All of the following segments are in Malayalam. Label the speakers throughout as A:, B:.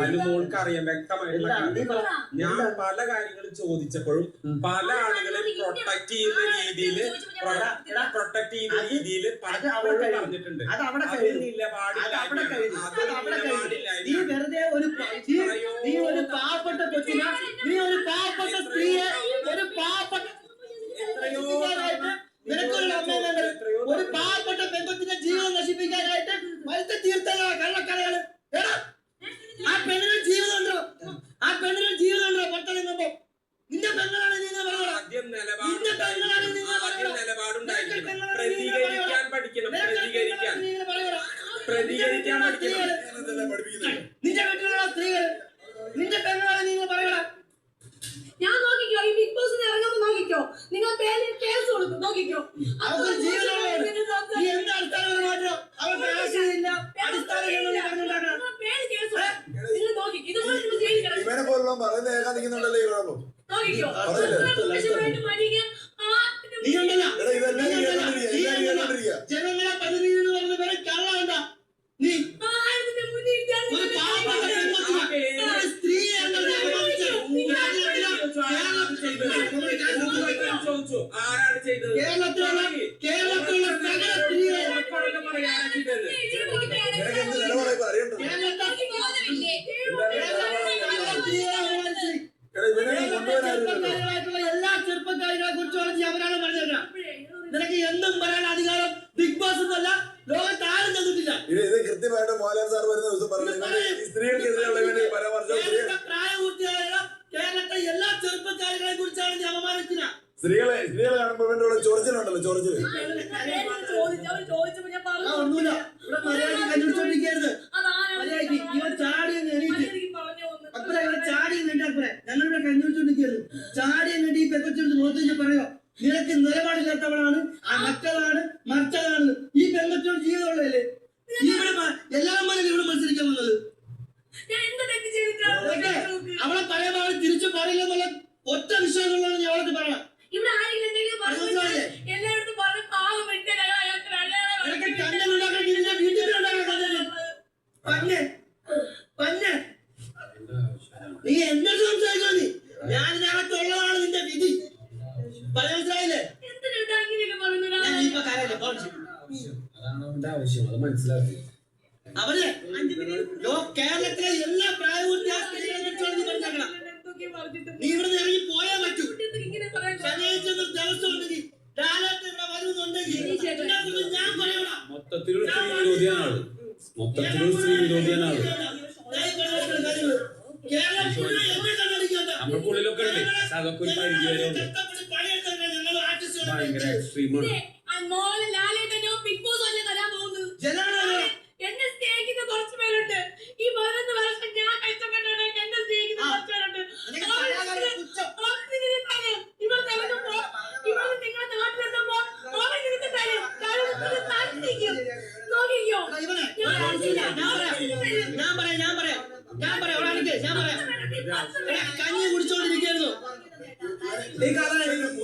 A: അനുമോൾക്ക് അറിയാം വ്യക്തമായിട്ടുള്ള ഞാൻ പല കാര്യങ്ങളും ചോദിച്ചപ്പോഴും പല ആളുകളെ പ്രൊട്ടക്ട് ചെയ്യുന്ന രീതിയിൽ പ്രൊട്ടക്ട് ചെയ്യുന്ന രീതിയിൽ പലപ്പോഴും പറഞ്ഞിട്ടുണ്ട്
B: അത് അവിടെ
A: കഴിയുന്നില്ല
B: പാടില്ല
A: നിലപാടില്ല
B: അത്
A: നിലപാടില്ല
B: വെറുതെ ഒരു പ- നീ- നീ ഒരു പാവപ്പെട്ട കൊച്ചിനെ നീ ഒരു പാവപ്പെട്ട സ്ത്രീയെ ഒരു പാവപ്പെട്ട നശിപ്പിക്കാനായിട്ട് നിനക്കൊരു അമ്മ വേണ്ടത് ഒരു പാവപ്പെട്ട പെൺകൊച്ചിന്റെ ജീവൻ നശിപ്പിക്കാനായിട്ട് മരുത്ത തീർത്ഥങ്ങളാ കള്ളക്കടകൾ എടാ ആ പെണ്ണിന് ജീവിതം ഉണ്ടോ ആ പെണ്ണിന് ജീവിതം ഉണ്ടോ പുറത്തിറങ്ങുമ്പോ നിന്റെ പെങ്ങളാണ് നീ എന്ന് പറയണം
A: ആദ്യം
B: നിന്റെ പെങ്ങളാണ് നീ എന്ന്
A: നിലപാട് ആദ്യം
B: പറയണം
A: നിലപാടുണ്ടായിരിക്കണം പ്രതികരിക്കാൻ പഠിക്കണം പ്രതികരിക്കാൻ
B: പ്രതികരിക്കാൻ
A: പ്രതികരിക്കാൻ
B: നിന്റെ വീട്ടിലുള്ള സ്ത്രീകൾ നിന്റെ പെങ്ങളാണ്
C: ഞാൻ നോക്കിക്കോ ഈ ബിഗ് ബോസിന് ഇറങ്ങുമ്പോ നോക്കിക്കോ. നിങ്ങൾ പേരിൽ കേസ് കൊടുക്കും നോക്കിക്കോ.
B: ആശയമില്ല അടിസ്ഥാനങ്ങളൊന്നും പറഞ്ഞുണ്ടാക്കണം
C: നിങ്ങൾ പേര് കേസ് കൊടുക്കും. നിങ്ങൾ നോക്കിക്കോ ഇതുപോലെ നിങ്ങൾ ജയിലിൽ കിടക്കും
D: ഇവനെ പോലുള്ള പറയുന്ന കേൾക്കാൻ നിൽക്കുന്നുണ്ടല്ലോ ഈ കുഴപ്പം
C: നോക്കിക്കോ
D: അതല്ലേ?
C: ഇത്ര മോശമായിട്ട് മരിക്കാൻ ആ
B: നീ ഉണ്ടല്ലോ
D: എടാ ഇതെല്ലാം
B: നീ ഉണ്ടല്ലോ
D: കേട്ടോണ്ടിരിക്കുക
B: നീ
D: എല്ലാം
B: ഉണ്ടല്ലോ
D: കേട്ടോണ്ടിരിക്കുക
B: ജനങ്ങളെ പ്രതിനിധി എന്ന് പറഞ്ഞ പേര് കള്ളാണ്ട നീ
C: ആയിരത്തിന്റെ മുന്നിൽ ഇരിക്കാൻ
B: ഒരു
C: നിങ്ങൾ
B: പാവപ്പെട്ട
C: കാണിക്കുന്നത്.
B: പെൺകൊച്ചിനെ ഒരു സ്ത്രീയാണ്
A: ചോദിച്ചു ആരാണ് ചെയ്തത്
B: കേരളത്തിലുള്ള കേരളത്തിലുള്ള സകല സ്ത്രീകളെ
A: ഉറപ്പോടെ പറയാനാ ചെയ്തത്
C: ഇതിന് കൊടുക്കുകയാണെങ്കിൽ
D: നിനക്ക് എന്ത് നിലപാടാ ഇപ്പൊ അറിയണ്ടത്
B: കേരളത്തിൽ
C: എനിക്ക് ബോധമില്ലേ?
B: കേരളത്തിലുള്ള സ്ത്രീകളെ അപമാനിച്ച്
D: എടാ ഇവനെ കൊണ്ടുവരാറില്ലല്ലോ
B: ചെറുപ്പക്കാരായിട്ടുള്ള എല്ലാ ചെറുപ്പക്കാരെ കുറിച്ചും അവരാണ് പറഞ്ഞത് നിനക്ക് എന്തും പറയാൻ അധികാരം ബിഗ് ബോസ് ഒന്നല്ല ലോകത്ത് ആരും തന്നിട്ടില്ല
D: ഇത് കൃത്യമായിട്ട് മോഹൻലാൽ സാർ വരുന്ന ദിവസം പറഞ്ഞു സ്ത്രീകൾക്കെതിരെയുള്ള ഇവന്റെ പരാമർശം
B: കേരളത്തെ പ്രായപൂർത്തിയായ കേരളത്തെ എല്ലാ ചെറുപ്പക്കാരികളെ കുറിച്ചാണ് ഞാൻ അപമാനിക്കുന്നത്
D: സ്ത്രീകളെ സ്ത്രീകളെ കാണുമ്പോൾ ഇവന്റെ ചൊറിച്ചിലുണ്ടല്ലോ
B: ചൊറിച്ചിൽ. ഇവിടെ മര്യാദ കണ്ടുപിടിച്ചോണ്ടിരിക്കരുത്
C: അതാരാണ്
B: മര്യാദയ്ക്ക് ഇവൻ ചാടി അങ്ങ് എണീറ്റ്.
C: മര്യാദയ്ക്ക് പറഞ്ഞു ഒന്ന്.
B: അപ്പഴേ ഇവിടെ ചാടി എന്നിട്ട് അപ്പഴേ ഞങ്ങളിവിടെ കണ്ടുപിടിച്ചോണ്ടിരിക്കരുത് ചാടി എന്നിട്ട് ഈ പെക്കൊച്ചിട്ട് നോക്കി പറയോ? നിനക്ക് നിലപാടില്ലാത്തവളാണ് ആ മറ്റതാണ് മറിച്ചതാണ് ഈ പെങ്കച്ചോട് ജീവിതമുള്ളതല്ലേ? ഈ ഇവിടെ മ- എല്ലാവരും ഇവിടെ മത്സരിക്കാൻ വന്നത്.
C: ഞാൻ എന്ത് തെറ്റ് ചെയ്തിട്ടാണ്
B: ഓക്കേ. അവളെ പഴയ തിരിച്ചു പറയില്ലെന്നുള്ള ഒറ്റ വിഷയമുള്ളതാണ് ഞാൻ അവൾക്ക് പറയണം
C: ഇവിടെ ആരെങ്കിലും എന്തെങ്കിലും പറഞ്ഞു? എല്ലായിടത്തും പറഞ്ഞു പാവം വിട്ട് അയാൾക്ക്
B: നീ എന്നിട്ട് സംസാരിക്കോ നീ? ഞാൻ ഇതിനകത്തുള്ളതാണ് നിന്റെ വിധി. മനസ്സിലായില്ലേ?
C: എന്തിനാ അങ്ങനെയൊക്കെ പറയുന്നത്?
B: ഞാൻ ഇപ്പൊ കാര്യമില്ല ഫോൺ ചെയ്യും.
A: അതാണ് അവന്റെ ആവശ്യം അത് മനസ്സിലാക്കി
B: അവർ ലോ കേരളത്തിലെ എല്ലാ പ്രായപൂർത്തിയായ സ്ത്രീകളെ കുറിച്ചാണ് നീ മനസ്സിലാക്കണം
C: എന്തൊക്കെ പറഞ്ഞിട്ട്
B: നീ ഇവിടെ നിന്ന് ഇറങ്ങി പോയാൽ പറ്റൂ
C: എന്തിനാ ഇങ്ങനെ പറയാൻ
B: ശനിയാഴ്ച ഒരു ദിവസം ഉണ്ടെങ്കിൽ ലാലാട്ട് ഇവിടെ വരുന്നുണ്ടെങ്കിൽ ഇതിനെക്കുറിച്ച് ഞാൻ പറയണം
E: മൊത്തത്തിലൊരു സ്ത്രീ വിരോധിയാണ് ആൾ മൊത്തത്തിലൊരു സ്ത്രീ
B: എന്നെ കണ്ണടിക്കാത്ത
E: നമ്മൾക്കുള്ളിലൊക്കെ ഉണ്ട്. അതൊക്കെ ഒരു പരിധി വരെ ഉണ്ട്. ഭയങ്കര എക്സ്ട്രീമാണ്
C: എന്നെ സ്നേഹിക്കുന്ന കുറച്ച് പേരുണ്ട്. ഈ പതിനൊന്ന് വർഷം ഞാൻ കഷ്ടപ്പെട്ടാണ് എന്നെ സ്നേഹിക്കുന്ന കുറച്ച് പേരുണ്ട്. ഇവർ നിങ്ങളുടെ നാട്ടിലെത്തുമ്പോ തരും. ഞാൻ
B: പറയാം. ഞാൻ പറയാം ഞാൻ പറയാം. ഞാൻ പറയാം ഞാൻ പറയാം. എടാ, കഞ്ഞി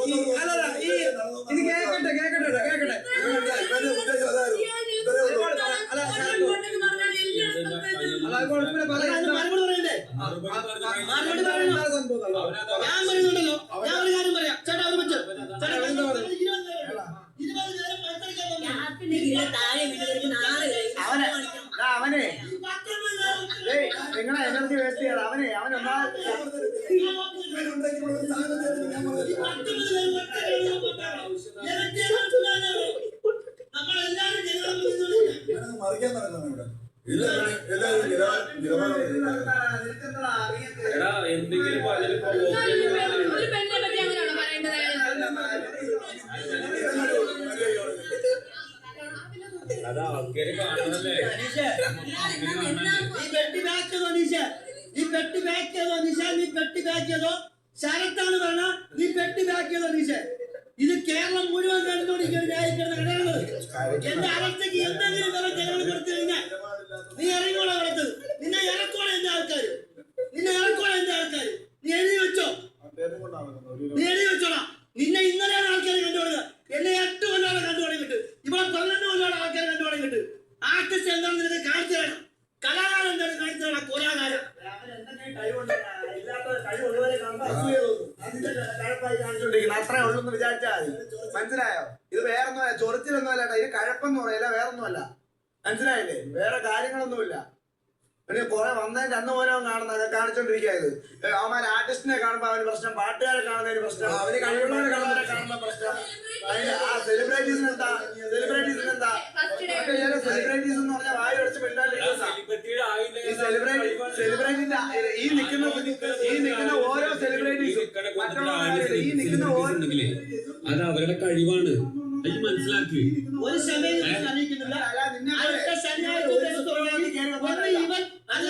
F: ഈ- അല്ലല്ല, ഈ ഇത് കേക്കട്ടെ കേക്കട്ടെ.
D: ഇവനങ്ങ് നടക്കുന്നു ഇവിടെ
E: എന്തെങ്കിലും അത് ആൾക്കാര് കാണുന്നല്ലേ
B: ഈ പെട്ടി ബാക്ക് ചെയ്തോ നിശ പെട്ടി ബാക്ക് ചെയ്തോ നിശ നീ പെട്ടി ബാക്ക് ചെയ്തോ? ശരത്താണ് പറഞ്ഞ നീ പെട്ടി ബാക്ക് ചെയ്തോ നിശ ഇത് കേരളം മുഴുവൻ നടന്നുകൊണ്ടിരിക്കുന്ന ന്യായീകരണ കടകളത് എന്റെ അവസ്ഥയ്ക്ക് എന്തെങ്കിലും തരം ജനങ്ങൾ കൊടുത്തു കഴിഞ്ഞാൽ നീ ഇറങ്ങിക്കോളെ വളർത്തത് നിന്നെ ഇറക്കോളെ എന്റെ ആൾക്കാർ നിന്നെ ഇറക്കോളെ എന്റെ ആൾക്കാർ നീ എഴുതി വെച്ചോ. നീ എഴുതി വെച്ചോടാ. നിന്നെ ഇന്നലെയാണ് ആൾക്കാർ കണ്ടുപിടുക എന്നെ എട്ട് കൊല്ലോടെ കണ്ടുപിടിക്കിട്ട് ഇവിടെ പന്ത്രണ്ട് കൊല്ലോടെ ആൾക്കാർ കണ്ടുപിടിക്കിട്ട് ആർട്ടിസ്റ്റ് എന്താണെന്ന് നിനക്ക് കാണിച്ചു തരണം. കലാകാരൻ എന്താണ് കാണിച്ചു തരണം. കൊലാകാരൻ ഇല്ലാത്ത കഴിവുള്ളവരെ കാണുമ്പോൾ
G: ഉള്ളൂ വിചാരിച്ചാൽ മതി. മനസ്സിലായോ? ഇത് വേറൊന്നുമല്ല ചൊറിച്ചിലൊന്നുമല്ല കേട്ടോ. ഇത് കഴപ്പെന്ന് പറയില്ല വേറൊന്നുമല്ല. മനസ്സിലായില്ലേ? വേറെ കാര്യങ്ങളൊന്നുമില്ല. പിന്നെ കുറെ വന്നതിന്റെ അന്ന് പോലെ കാണുന്ന കാണിച്ചോണ്ടിരിക്കുന്നത് അവന്മാർ ആർട്ടിസ്റ്റിനെ കാണുമ്പോ അവന് പ്രശ്നം പാട്ടുകാരെ കാണുന്നതിന് പ്രശ്നം അവർ കഴിവുള്ളവരെ കാണുന്നവരെ കാണുന്ന പ്രശ്നം. ആ സെലിബ്രിറ്റീസിന് എന്താ? സെലിബ്രിറ്റീസിന് എന്താ? സെലിബ്രിറ്റീസ് എന്ന് പറഞ്ഞാൽ വായു അടച്ച് സെലിബ്രിറ്റി സെലിബ്രിറ്റി ഈ നിൽക്കുന്ന ഓരോ സെലിബ്രിറ്റീസും മറ്റുള്ള ഈ നിൽക്കുന്ന ഓരോ
E: ഉണ്ടെങ്കിലേ അത് അവരുടെ കഴിവാണ് അത് മനസ്സിലാക്കി
B: ഒരു സമയം അറിയിക്കുന്നില്ല
G: അല്ല, നിന്നെ പോലെ
B: അടുത്ത ശനിയാഴ്ച
G: ഒരു
B: ദിവസത്തോളം
G: കേറി
B: ഒന്ന്
G: വന്നതല്ല.
B: ഇവൻ
G: അല്ല,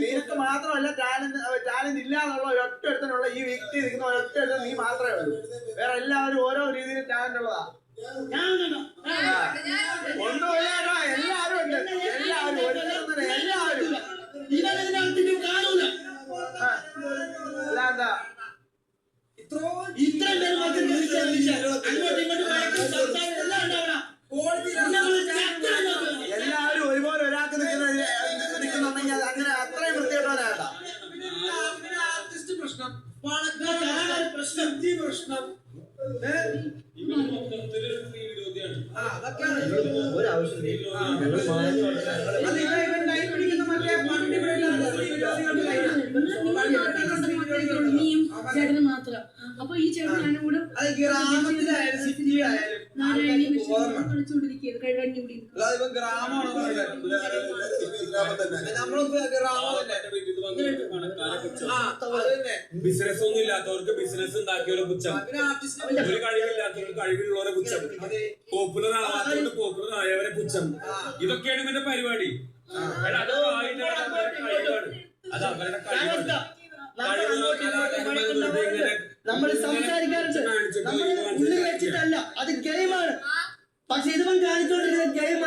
G: നിനക്ക് മാത്രമല്ല ടാലന്റ് ടാലന്റ് ഇല്ലാന്നുള്ള ഒരൊറ്റ ഒരുത്തനുള്ള ഈ വ്യക്തി നിൽക്കുന്ന ഒരൊറ്റ ഒരുത്തൻ നീ മാത്രമേ ഉള്ളൂ. വേറെ എല്ലാവരും ഓരോ രീതിയിൽ ടാലന്റ് ഉള്ളതാ.
C: ചേട്ടനും മാത്രം അപ്പൊ ഈ ചേട്ടൻ ഞാനും കൂടെ
F: അത്
D: തന്നെ.
E: ബിസിനസ് ഒന്നും ഇല്ലാത്തവർക്ക് ബിസിനസ് ഉണ്ടാക്കിയവരെ പുച്ഛം. ഒരു കഴിവില്ലാത്തവർക്ക് കഴിവുള്ളവരെ പുച്ഛം. പോപ്പുലർ ആവാത്തവർക്ക് പോപ്പുലർ ആയവരെ പുച്ഛം. ഇതൊക്കെയാണ് ഇവന്റെ പരിപാടി. അത് അവരുടെ കഴിവാണ്.
B: നമ്മൾ സംസാരിക്കാറുണ്ട്. പക്ഷെ ഇതും നിങ്ങളിത് മനസ്സിലാക്ക്